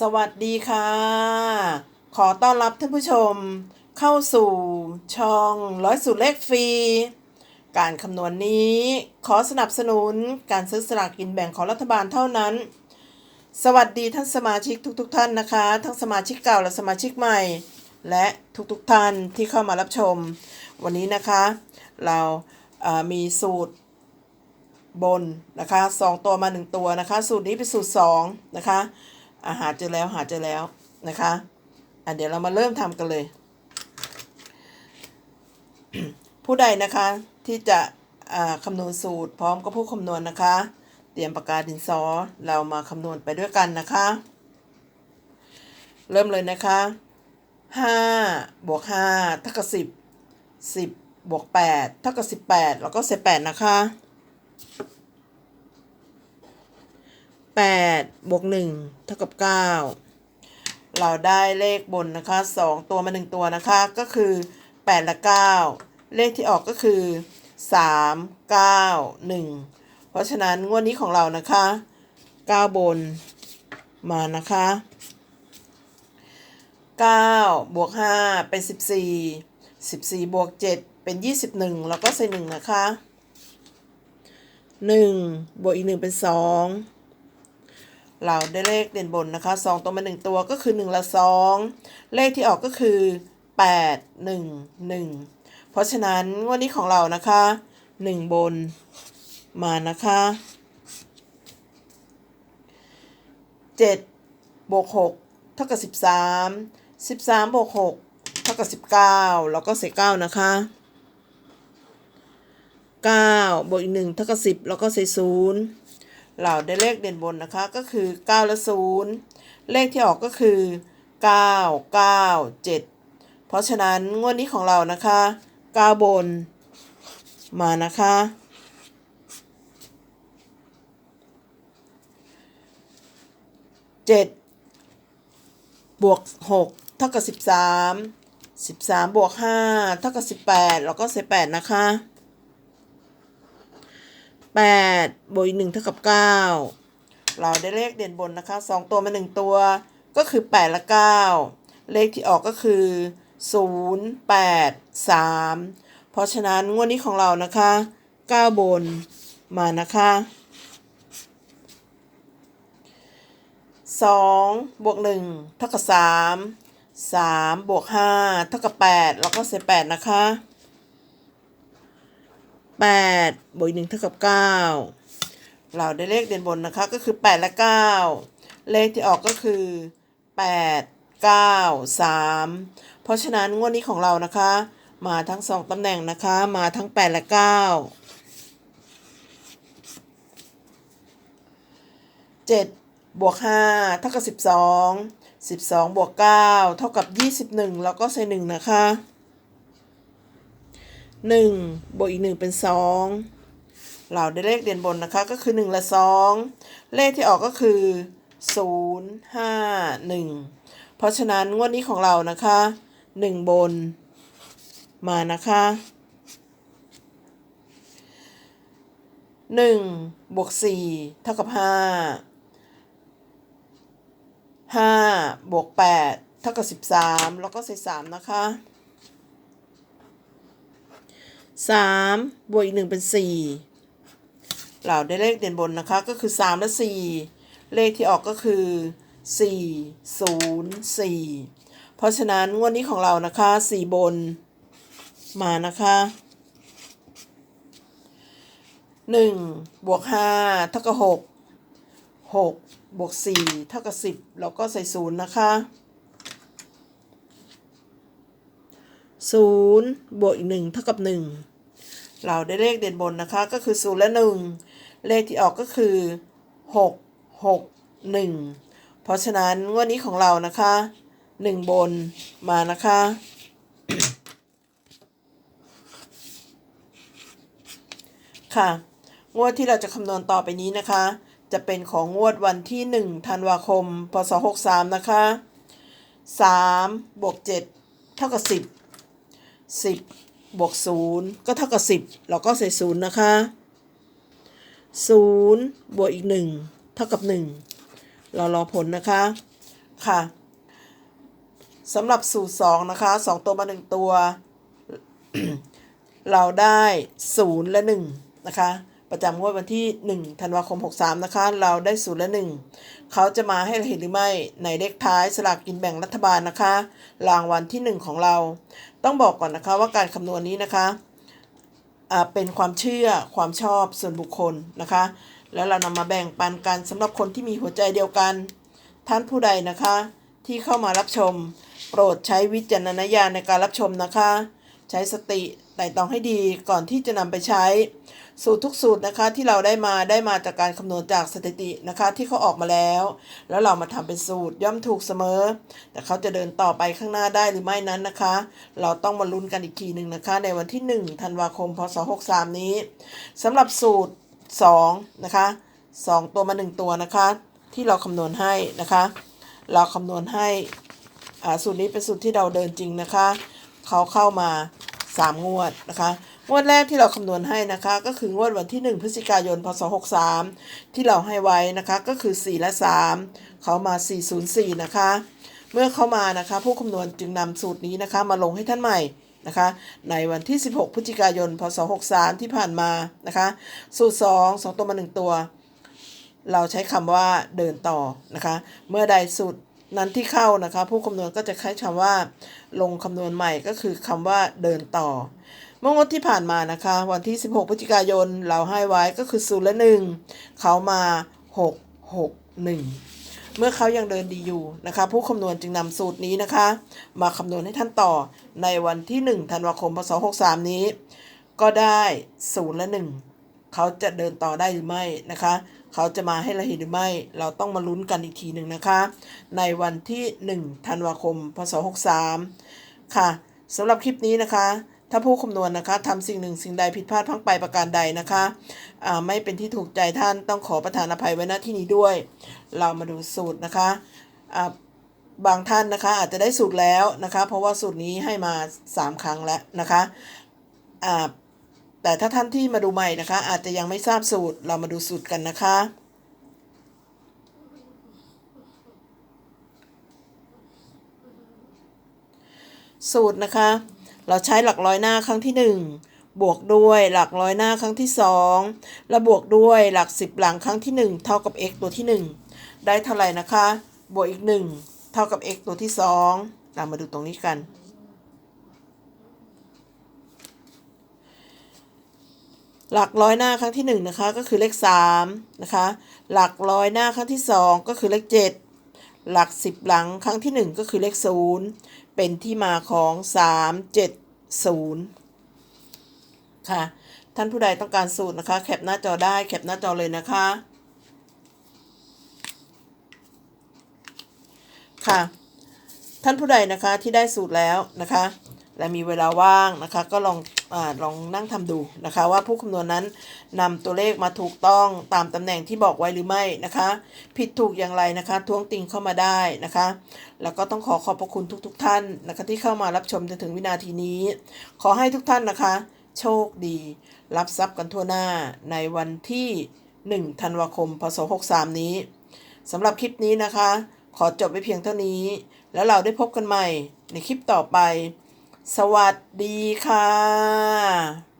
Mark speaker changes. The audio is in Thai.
Speaker 1: สวัสดีค่ะ ขอต้อนรับท่านผู้ชม เข้าสู่ช่องร้อยสูตรเลขฟรี การคำนวณนี้ขอสนับสนุนการซื้อสลากกินแบ่งของรัฐบาลเท่านั้น สวัสดีท่านสมาชิกทุกๆทท่านนะคะ ทั้งสมาชิกเก่าและสมาชิกใหม่ และทุกๆทท่านที่เข้ามารับชม วันนี้นะคะ เราเอ่อมีสูตรบนนะคะสองตัวมาหนึ่งตัวนะคะ สูตรนี้เป็นสูตรสองนะคะ อาหาเจอแล้วหาเจอแล้วนะคะอะเดี๋ยวเรามาเริ่มทำกันเลย ผู้ใดนะคะที่จะอ่าคำนวณสูตรพร้อมกับผู้คำนวณนะคะ เตรียมปากกาดินสอเรามาคำนวณไปด้วยกันนะคะ เริ่มเลยนะคะห้าบวกห้าเท่ากับสิบสิบบวกแปดเท่ากับสิบแปดแล้วก็เศษแปดนะคะ แปดบวกหนึ่งเท่ากับเก้าเราได้เลขบนนะคะสองตัวมาหนึ่งตัวนะคะ ก็คือแปดและเก้าเลขที่ออกก็คือสามเก้าหนึ่งเพราะฉะนั้นงวดนี้ของเรานะคะเก้าบนมานะคะเก้าบวกห้าเป็นสิบสี่สิบสี่บวกเจ็ดเป็นยี่สิบหนึ่งแล้วก็ใส่หนึ่งนะคะหนึ่งบวกอีกหนึ่งเป็นสอง เราได้เลขเด่นบนนะคะสองตัวมาหนึ่งตัวก็คือหนึ่งละสองเลขที่ออกก็คือแปดหนึ่งหนึ่งเพราะฉะนั้นวันนี้ของเรานะคะหนึ่งบนมานะคะเจ็ดบวกหกเท่ากับสิบสามสิบสามบวกหกเท่ากับสิบเก้าแล้วก็เศษเก้านะคะเก้าบวกอีกหนึ่งเท่ากับสิบแล้วก็เศษศูนย์ เราได้เลขเด่นบนนะคะก็คือ 9 และ 0 เลขที่ออกก็คือ 9 9 7 เพราะฉะนั้นงวดนี้ของเรานะคะ 9 บนมานะคะ 7 บวก 6 เท่ากับ 13 13 บวก 5 เท่ากับ 18 แล้วก็เศษ8นะคะ แปดบวกอีกหนึ่งเท่ากับเก้าเราได้เลขเด่นบนนะคะสองตัวมาหนึ่งตัว ก็คือแปดและเก้าเลขที่ออกก็คือศูนย์แปดสามเพราะฉะนั้นงวดนี้ของเรานะคะเก้าบนมานะคะสองบวกหนึ่งเท่ากับสามสามบวกห้าเท่ากับแปดแล้วก็เศษแปดนะคะ แปดบวกหนึ่งเท่ากับเก้าเราได้เลขเด่นบนนะคะก็คือแปดและเก้าเลขที่ออกก็คือแปดเก้าสามเพราะฉะนั้นงวดนี้ของเรานะคะ มาทั้งสองตำแหน่งนะคะ มาทั้งแปดและเก้าเจ็ดบวกห้าเท่ากับสิบสองสิบสองบวกเก้าเท่ากับยี่สิบหนึ่งแล้วก็ใส่หนึ่งนะคะ หนึ่งบวกอีกหนึ่งเป็นสองเราได้เลขเด่นบนนะคะก็คือหนึ่งและสองเลขที่ออกก็คือศูนย์ห้าหนึ่งเพราะฉะนั้นงวดนี้ของเรานะคะหนึ่งบนมานะคะหนึ่งบวกสี่เท่ากับห้าห้าบวกแปดเท่ากับสิบสามแล้วก็ใส่สามนะคะ สามบวกอีกหนึ่งเป็นสี่เราได้เลขเด่นบนนะคะ ก็คือสามและสี่เลขที่ออกก็คือสี่ศูนย์สี่เพราะฉะนั้นงวดนี้ของเรานะคะสี่บนมานะคะหนึ่งบวกห้าเท่ากับหกหกบวกสี่เท่ากับสิบแล้วก็ใส่ศูนย์นะคะ ศูนย์บวกอีกหนึ่งเท่ากับหนึ่งเราได้เลขเด่นบนนะคะก็คือศูนย์และหนึ่งเลขที่ออกก็คือหกหกหนึ่งเพราะฉะนั้นงวดนี้ของเรานะคะหนึ่งบนมานะคะ ค่ะ งวดที่เราจะคำนวณต่อไปนี้นะคะ จะเป็นของงวดวันที่ 1 ธันวาคม พศ 63 นะคะ 3 บวก 7 เท่ากับ 10 10 บวก 0 ก็เท่ากับ 10 เราก็ใส่ 0 นะคะ 0 บวกอีก 1 เท่ากับ 1 เรารอผลนะคะ ค่ะสำหรับสูตร 2 นะคะ 2 ตัวมา 1 ตัว เราได้ 0 และ 1 นะคะ ประจำงวดวันที่ 1 ธันวาคม 63 นะคะ เราได้0และ 1 เขาจะมาให้เราเห็นหรือไม่ในเลขท้ายสลากกินแบ่งรัฐบาลนะคะ รางวัลที่ 1 ของเรา ต้องบอกก่อนนะคะว่าการคำนวณนี้นะคะเป็นความเชื่อความชอบส่วนบุคคลนะคะ แล้วเรานำมาแบ่งปันกันสำหรับคนที่มีหัวใจเดียวกัน ท่านผู้ใดนะคะ ที่เข้ามารับชม โปรดใช้วิจารณญาณในการรับชมนะคะ ใช้สติไต่ตองให้ดีก่อนที่จะนำไปใช้ สูตรทุกสูตรนะคะที่เราได้มาได้มาจากการคำนวณจากสถิตินะคะที่เขาออกมาแล้ว แล้วเรามาทำเป็นสูตรย่อมถูกเสมอ แต่เขาจะเดินต่อไปข้างหน้าได้หรือไม่นั้นนะคะ เราต้องมาลุ้นกันอีกทีหนึ่งนะคะ ในวันที่1ธันวาคมพศ63นี้สำหรับสูตร2นะคะ2 ตัวมา 1 ตัวนะคะ ที่เราคำนวณให้นะคะ เราคำนวณให้อ่าสูตรนี้เป็นสูตรที่เราเดินจริงนะคะ เขาเข้ามา 3 งวดนะคะ งวดแรกที่เราคำนวณให้นะคะ ก็คืองวดวันที่ 1 พฤศจิกายน พศ 63 ที่เราให้ไว้นะคะ ก็คือ 4 และ 3 เขามา 404 นะคะ เมื่อเขามานะคะ ผู้คำนวณจึงนำสูตรนี้นะคะ มาลงให้ท่านใหม่นะคะ ในวันที่ 16 พฤศจิกายน พศ 63 ที่ผ่านมานะคะ สูตร 2 2 ตัวมา 1 ตัว เราใช้คำว่าเดินต่อนะคะ เมื่อใดสูตร นั้นที่เข้านะคะ ผู้คำนวณก็จะใช้คำว่า ลงคำนวณใหม่ก็คือคำว่าเดินต่อเมื่องวดที่ผ่านมานะคะ วันที่ 16 พฤศจิกายนเราให้ไว้ก็คือ0และ1เขามา 6 6 1 เมื่อเขายังเดินดีอยู่นะคะ ผู้คำนวณจึงนำสูตรนี้นะคะ มาคำนวณให้ท่านต่อในวันที่ 1 ธันวาคม พศ 63 นี้ ก็ได้0และ1 เขาจะเดินต่อได้หรือไม่นะคะ เขาจะมาให้เราเห็นหรือไม่ เราต้องมาลุ้นกันอีกทีหนึ่งนะคะ ในวันที่ 1 ธันวาคม พศ 63 ค่ะสำหรับคลิปนี้นะคะ ถ้าผู้คำนวณนะคะทำสิ่งหนึ่งสิ่งใดผิดพลาดพังไปประการใดนะคะอ่าไม่เป็นที่ถูกใจท่านต้องขอประทานอภัยไว้ณที่นี้ด้วย เรามาดูสูตรนะคะอ่าบางท่านนะคะอาจจะได้สูตรแล้วนะคะ เพราะว่าสูตรนี้ให้มา 3 ครั้งแล้วนะคะอ่า แต่ถ้าท่านที่มาดูใหม่นะคะ อาจจะยังไม่ทราบสูตรเรามาดูสูตรกันนะคะ สูตรนะคะ เราใช้หลักร้อยหน้าครั้งที่ 1 บวกด้วยหลักร้อยหน้าครั้งที่ 2 และบวกด้วยหลัก 10 หลังครั้งที่ 1 เท่ากับ x ตัวที่ 1 ได้เท่าไหร่นะคะ บวกอีก 1 เท่ากับ x ตัวที่ 2 เรามาดูตรงนี้กัน หลักร้อยหน้าครั้งที่1นะคะก็คือเลข3นะคะหลักร้อยหน้าครั้งที่ 2 ก็คือเลข 7 หลัก 10 หลังครั้งที่ 1 ก็คือเลข 0 เป็นที่มาของ 370 ค่ะ ท่านผู้ใดต้องการสูตรนะคะ แคปหน้าจอได้แคปหน้าจอเลยนะคะ ค่ะ ท่านผู้ใดนะคะที่ได้สูตรแล้วนะคะ และมีเวลาว่างนะคะ ก็ลอง ลองนั่งทำดูนะคะ ว่าผู้คำนวณนั้นนำตัวเลขมาถูกต้องตามตำแหน่งที่บอกไว้หรือไม่นะคะ ผิดถูกอย่างไรนะคะ ท้วงติงเข้ามาได้นะคะ แล้วก็ต้องขอขอบพระคุณทุกๆทท่านนะคะที่เข้ามารับชมจนถึงวินาทีนี้ ขอให้ทุกท่านนะคะ โชคดี รับทรัพย์กันทั่วหน้าในวันที่ 1 ธันวาคม พศ 63 นี้สำหรับคลิปนี้นะคะ ขอจบไว้เพียงเท่านี้ แล้วเราได้พบกันใหม่ในคลิปต่อไป สวัสดีค่ะ